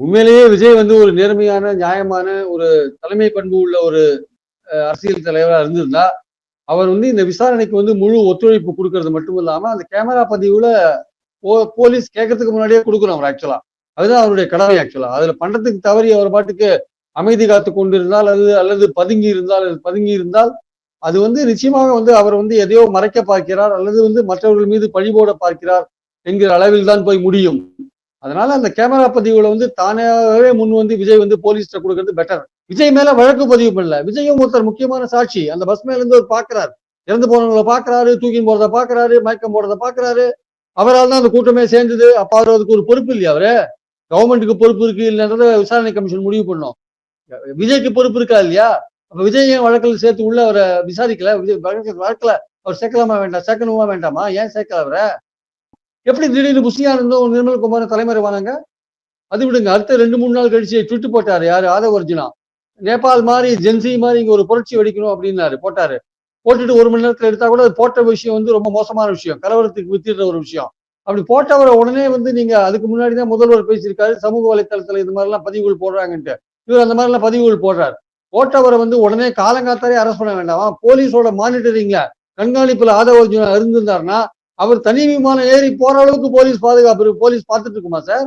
உண்மையிலேயே விஜய் வந்து ஒரு நேர்மையான நியாயமான ஒரு தலைமை பண்பு உள்ள ஒரு அரசியல் தலைவராக இருந்திருந்தா அவர் வந்து இந்த விசாரணைக்கு வந்து முழு ஒத்துழைப்பு கொடுக்கறது மட்டும் இல்லாம அந்த கேமரா பதிவுல போ- போலீஸ் கேட்கறதுக்கு முன்னாடியே கொடுக்கணும் அவர் ஆக்சுவலா அதுதான் அவருடைய கடமை ஆக்சுவலா அதுல பண்றதுக்கு தவறி அவர் பாட்டுக்கு அமைதி காத்து கொண்டிருந்தால் அல்லது அல்லது பதுங்கி இருந்தால் அல்லது பதுங்கி இருந்தால் அது வந்து நிச்சயமாக வந்து அவர் வந்து எதையோ மறைக்க பார்க்கிறார் அல்லது வந்து மற்றவர்கள் மீது பழிபோட பார்க்கிறார் என்கிற அளவில் தான் போய் முடியும். அதனால அந்த கேமரா பதிவுல வந்து தானாகவே முன் வந்து விஜய் வந்து போலீஸ்ட கொடுக்கறது பெட்டர் விஜய் மேல வழக்கு பதிவு பண்ணல. விஜயும் ஒருத்தர் முக்கியமான சாட்சி. அந்த பஸ் மேல இருந்து அவர் பாக்குறாரு. இறந்து போனவங்களை பாக்குறாரு தூக்கி போறத பாக்குறாரு மயக்கம் போறத பாக்குறாரு. அவரால் தான் அந்த கூட்டமே சேர்ந்தது. அப்ப அவர் அதுக்கு ஒரு பொறுப்பு இல்லையா அவரு? கவர்மெண்ட்டுக்கு பொறுப்பு இருக்கு இல்லைன்றத விசாரணை கமிஷன் முடிவு பண்ணும். விஜய்க்கு பொறுப்பு இருக்கா இல்லையா? அப்ப விஜய் ஏன் வழக்கில் சேர்த்து உள்ள அவரை விசாரிக்கல? விஜய் வழக்கில் வழக்குல. அவர் சேர்க்கலாமா வேண்டாம்? சேர்க்கணுமா வேண்டாமா? ஏன் சேர்க்கல அவரை? எப்படி திடீர்னு புஷ்ணியானந்தும் நிர்மல்குமார் தலைமறைவானாங்க அது விடுங்க அடுத்த ரெண்டு மூணு நாள் கழிச்சு ட்விட்டு போட்டாரு. யாரு? ஆதவ அர்ஜுனா நேபாள் மாதிரி ஜென்சி மாதிரி இங்க ஒரு புரட்சி வெடிக்கணும் அப்படின்னாரு. போட்டாரு. போட்டுட்டு ஒரு மணி நேரத்துல எடுத்தா கூட அது போட்ட விஷயம் வந்து ரொம்ப மோசமான விஷயம். கலவரத்துக்கு வித்திடுற ஒரு விஷயம். அப்படி போட்டவரை உடனே வந்து நீங்க அதுக்கு முன்னாடி தான் முதல்வர் பேசியிருக்காரு. சமூக வலைத்தளத்துல இது மாதிரிலாம் பதிவுகள் போடுறாங்கன்ட்டு. இவர் அந்த மாதிரிலாம் பதிவுகள் போடுறாரு. போட்டவரை வந்து உடனே காலங்காத்தாலே அரெஸ்ட் பண்ண வேண்டாமா. போலீஸோட மானிட்டரிங்ல கண்காணிப்புல ஆதவ அர்ஜுனா இருந்திருந்தாருன்னா அவர் தனி விமானம் ஏறி போற அளவுக்கு போலீஸ் பாதுகாப்பு போலீஸ் பார்த்துட்டு இருக்குமா சார்?